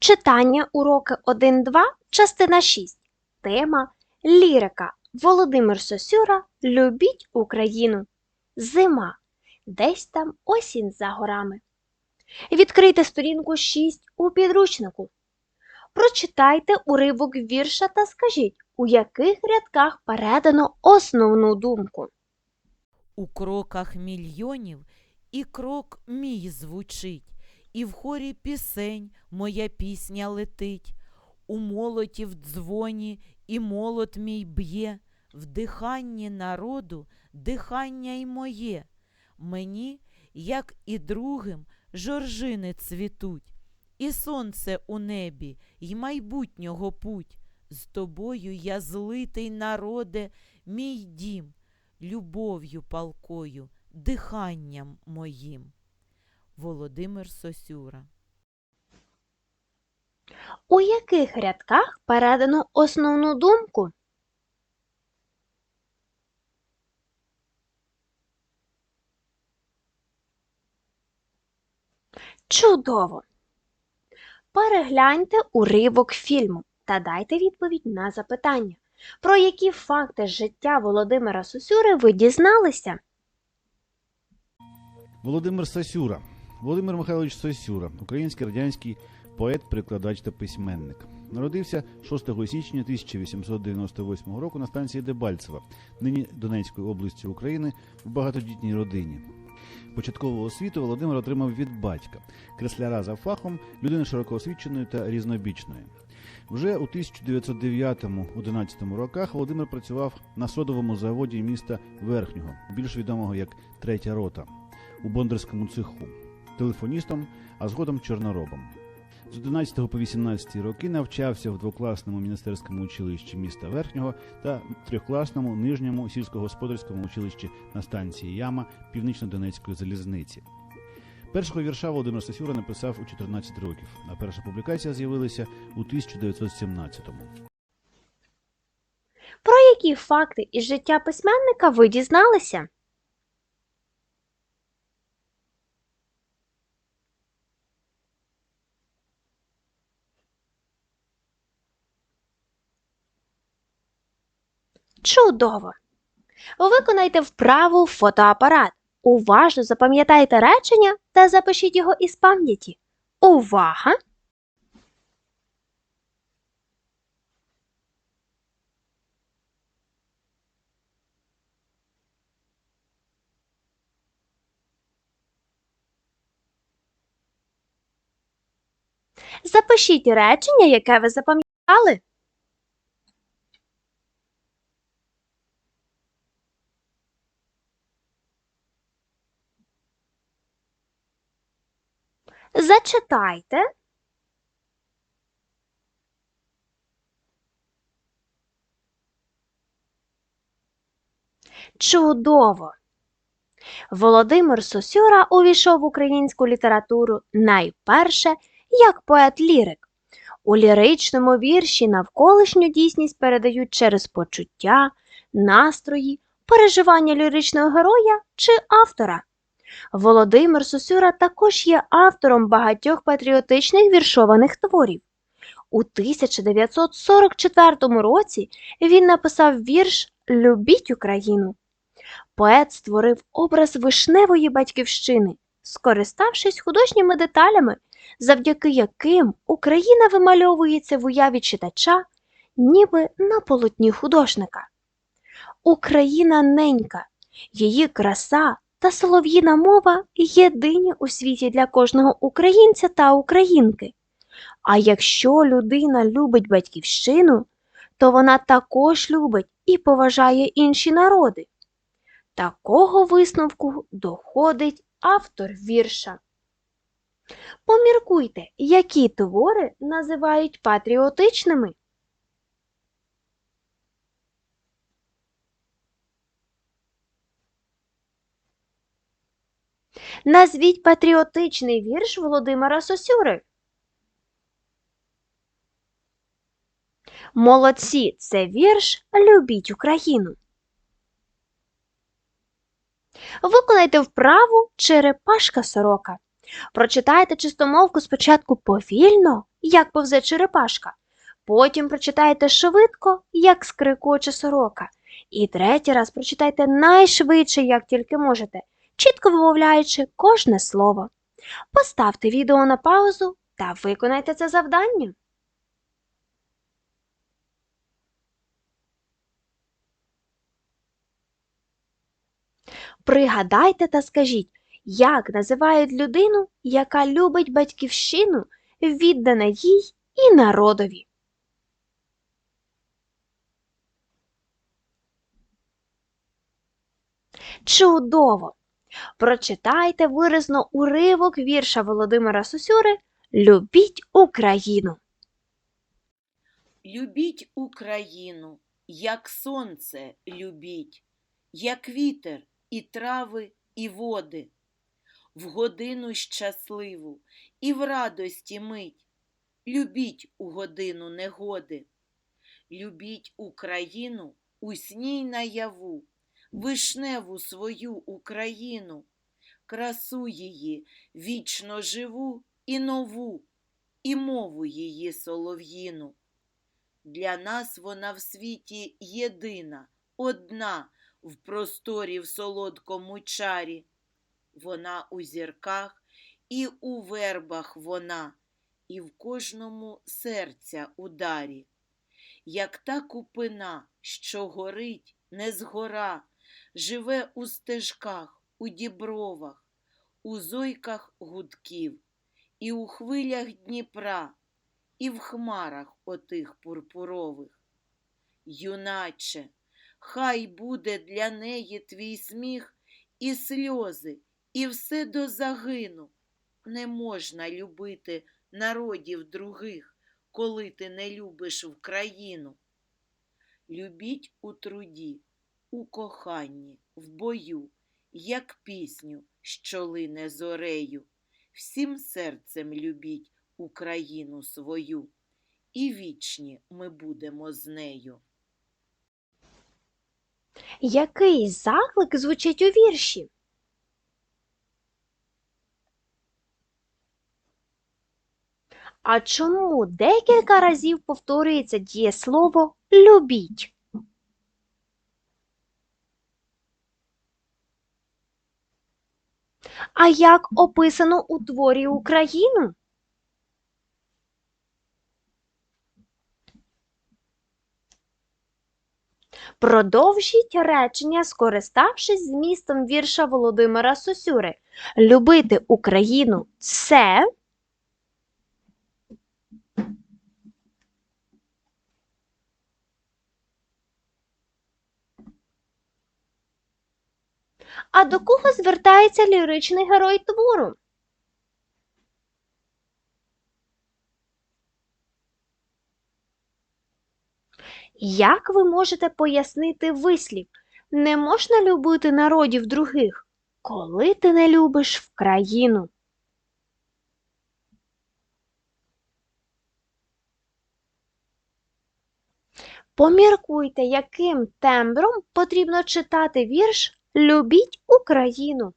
Читання уроки 1-2, частина 6. Тема Лірика. Володимир Сосюра. Любіть Україну. Зима. Десь там осінь за горами. Відкрийте сторінку 6 у підручнику. Прочитайте уривок вірша та скажіть, у яких рядках передано основну думку. У кроках мільйонів і крок мій звучить, і в хорі пісень моя пісня летить, у молоті в дзвоні і молот мій б'є, в диханні народу дихання й моє. Мені, як і другим, жоржини цвітуть, і сонце у небі, й майбутнього путь. З тобою я злитий народе, мій дім любов'ю палкою, диханням моїм. Володимир Сосюра. У яких рядках передано основну думку? Чудово! Перегляньте уривок фільму та дайте відповідь на запитання. Про які факти життя Володимира Сосюри ви дізналися? Володимир Сосюра. Володимир Михайлович Сосюра, український радянський поет, перекладач та письменник. Народився 6 січня 1898 року на станції Дебальцева, нині Донецької області України, в багатодітній родині. Початкову освіту Володимир отримав від батька, кресляра за фахом, людини широко освіченої та різнобічної. Вже у 1909-11 роках Володимир працював на содовому заводі міста Верхнього, більш відомого як Третя рота, у Бондарському цеху, телефоністом, а згодом чорноробом. З 11 по 18 роки навчався в двокласному міністерському училищі міста Верхнього та трьохкласному нижньому сільськогосподарському училищі на станції Яма Північно-Донецької залізниці. Першого вірша Володимир Сосюра написав у 14 років, а перша публікація з'явилася у 1917-му. Про які факти із життя письменника ви дізналися? Чудово! Виконайте вправу фотоапарат. Уважно запам'ятайте речення та запишіть його із пам'яті. Увага! Запишіть речення, яке ви запам'ятали. Зачитайте. Чудово! Володимир Сосюра увійшов в українську літературу найперше як поет-лірик. У ліричному вірші навколишню дійсність передають через почуття, настрої, переживання ліричного героя чи автора. Володимир Сосюра також є автором багатьох патріотичних віршованих творів. У 1944 році він написав вірш Любіть Україну. Поет створив образ вишневої батьківщини, скориставшись художніми деталями, завдяки яким Україна вимальовується в уяві читача, ніби на полотні художника. Україна ненька, її краса та солов'їна мова єдині у світі для кожного українця та українки. А якщо людина любить батьківщину, то вона також любить і поважає інші народи. Такого висновку доходить автор вірша. Поміркуйте, які твори називають патріотичними. Назвіть патріотичний вірш Володимира Сосюри. Молодці, це вірш Любіть Україну. Виконайте вправу черепашка сорока. Прочитайте чистомовку спочатку повільно, як повзе черепашка. Потім прочитайте швидко, як скрикоче сорока. І третій раз прочитайте найшвидше, як тільки можете, чітко вимовляючи кожне слово. Поставте відео на паузу та виконайте це завдання. Пригадайте та скажіть, як називають людину, яка любить батьківщину, віддана їй і народові. Чудово! Прочитайте виразно уривок вірша Володимира Сосюри Любіть Україну. Любіть Україну, як сонце любіть, як вітер і трави, і води, в годину щасливу і в радості мить. Любіть у годину негоди. Любіть Україну у сні й наяву, вишневу свою Україну, красу її вічно живу і нову, і мову її солов'їну. Для нас вона в світі єдина, одна в просторі в солодкому чарі. Вона у зірках і у вербах вона, і в кожному серця ударі. Як та купина, що горить, не згора, живе у стежках, у дібровах, у зойках гудків, і у хвилях Дніпра, і в хмарах отих пурпурових. Юначе, хай буде для неї твій сміх і сльози, і все до загину. Не можна любити народів других, коли ти не любиш в країну. Любіть у труді, у коханні, в бою, як пісню, що лине зорею. Всім серцем любіть Україну свою, і вічні ми будемо з нею. Який заклик звучить у вірші? А чому декілька разів повторюється дієслово любіть? А як описано у творі Україну? Продовжіть речення, скориставшись змістом вірша Володимира Сосюри. Любити Україну це. А до кого звертається ліричний герой твору? Як ви можете пояснити вислів не можна любити народів других, коли ти не любиш в країну? Поміркуйте, яким тембром потрібно читати вірш Любіть Україну.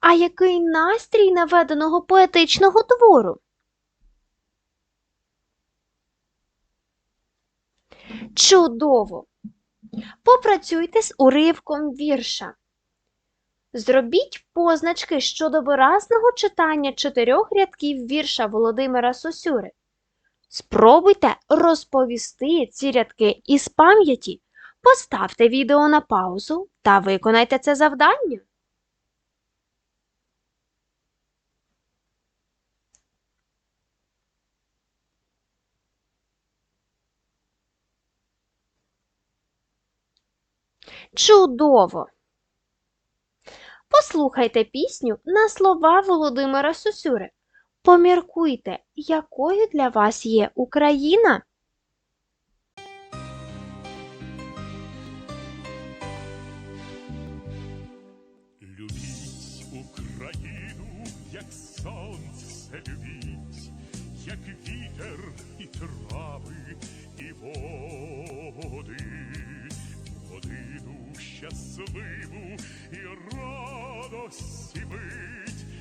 А який настрій наведеного поетичного твору? Чудово! Попрацюйте з уривком вірша. Зробіть позначки щодо виразного читання чотирьох рядків вірша Володимира Сосюри. Спробуйте розповісти ці рядки із пам'яті. Поставте відео на паузу та виконайте це завдання. Чудово! Послухайте пісню на слова Володимира Сосюри. Поміркуйте, якою для вас є Україна? Любіть Україну, як сонце любіть, як вітер і трави, і води, годину щасливу і радості мить,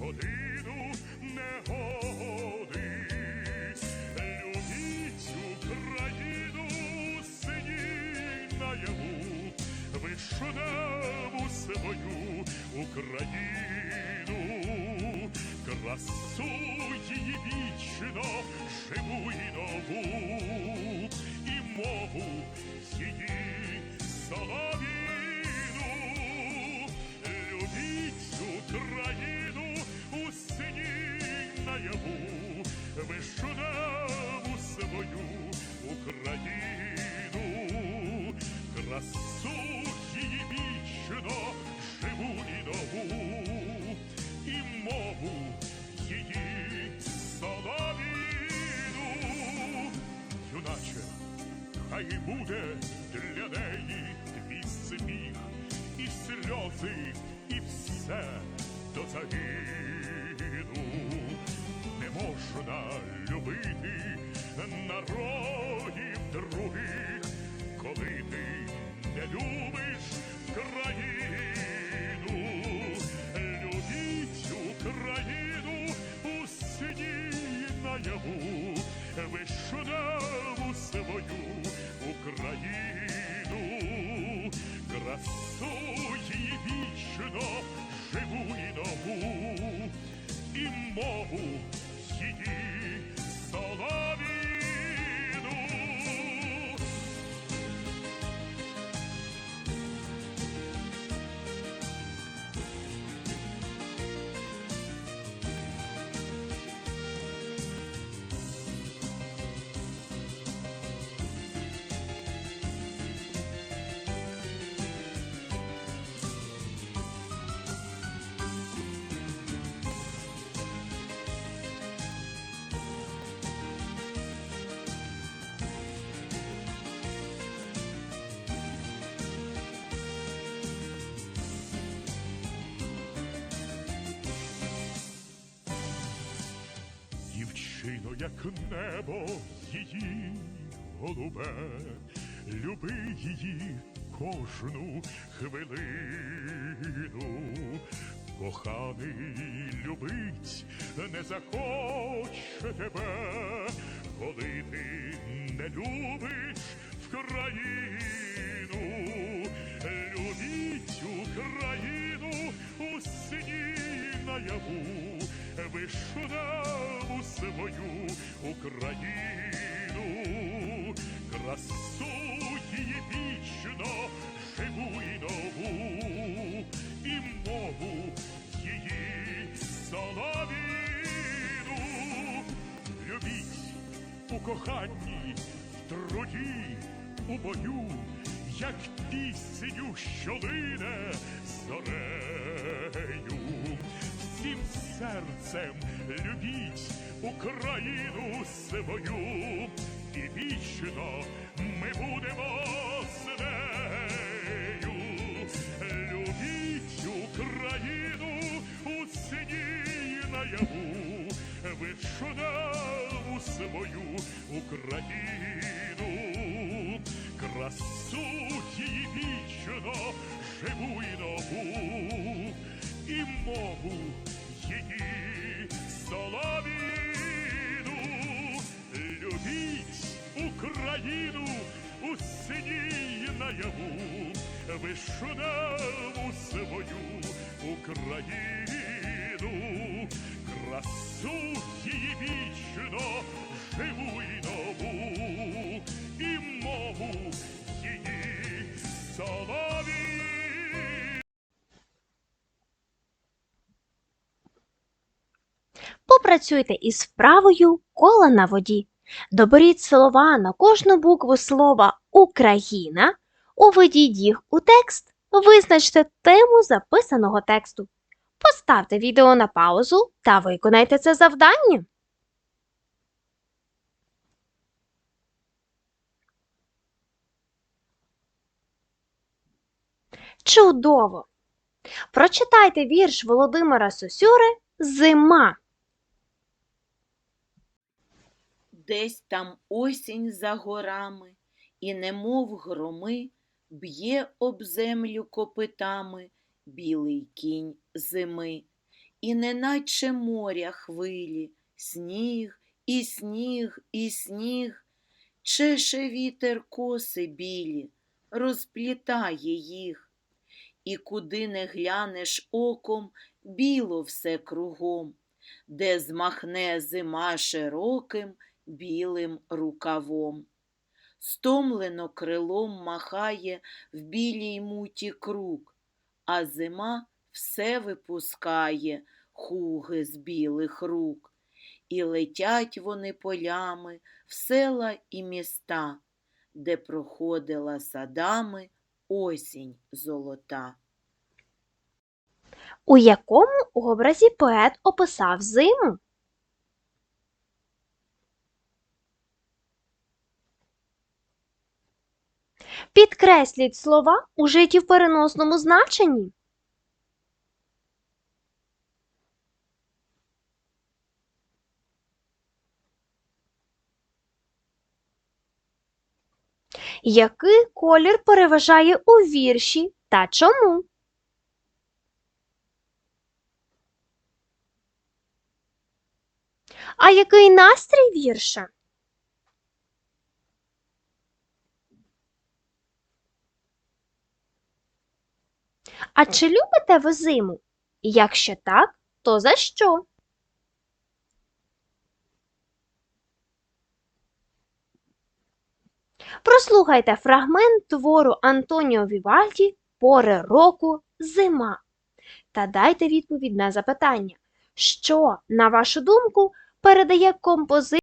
годину негоди. Любіть Україну, синій наяву, вишневу свою Україну, красу її вічно, буде для неї твій сміх, і сльози, і все до загину. Не можна любити народів других, коли ти не любиш країну. Любіть Україну у сні наяву, вишневу свою Україну, красу її як небо її голубе, люби її кожну хвилину, коханий любить не захоче тебе, коли ти не любиш в країну, любіть Україну у сні наяву, вишневу свою Україну, красу її вічно, живу і нову, і мову її солов'їну. Любіть у коханні, в труді, у бою, як пісню, що лине зорею. Всім серцем любіть Україну свою, і вічно ми будемо з нею. Любіть Україну у сні наяву, вишневу свою Україну, красу її вічно, живу і нову, і мову її солов'їну. Любіть Україну у сні наяву, вишневу свою Україну, красу її вічно, живу і нову, і мову її солов'їну. Попрацюйте із вправою кола на воді. Доберіть слова на кожну букву слова Україна, уведіть їх у текст, визначте тему записаного тексту. Поставте відео на паузу та виконайте це завдання. Чудово! Прочитайте вірш Володимира Сосюри Зима. Десь там осінь за горами, і немов громи б'є об землю копитами білий кінь зими, і неначе моря хвилі, сніг, і сніг, і сніг, чеше вітер коси білі, розплітає їх. І куди не глянеш оком, біло все кругом, де змахне зима широким білим рукавом. Стомлено крилом махає в білій муті круг, а зима все випускає хуги з білих рук. І летять вони полями в села і міста, де проходила садами осінь золота. У якому образі поет описав зиму? Підкресліть слова, ужиті в переносному значенні. Який колір переважає у вірші та чому? А який настрій вірша? А чи любите ви зиму? Якщо так, то за що? Прослухайте фрагмент твору Антоніо Вівальді Пори року зима та дайте відповідь на запитання, що, на вашу думку, передає композиція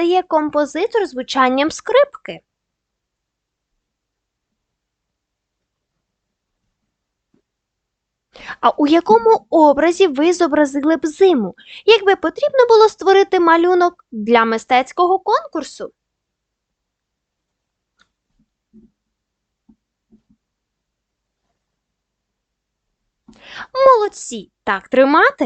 передає композитор звучанням скрипки. А у якому образі ви зобразили б зиму, якби потрібно було створити малюнок для мистецького конкурсу? Молодці! Так тримати!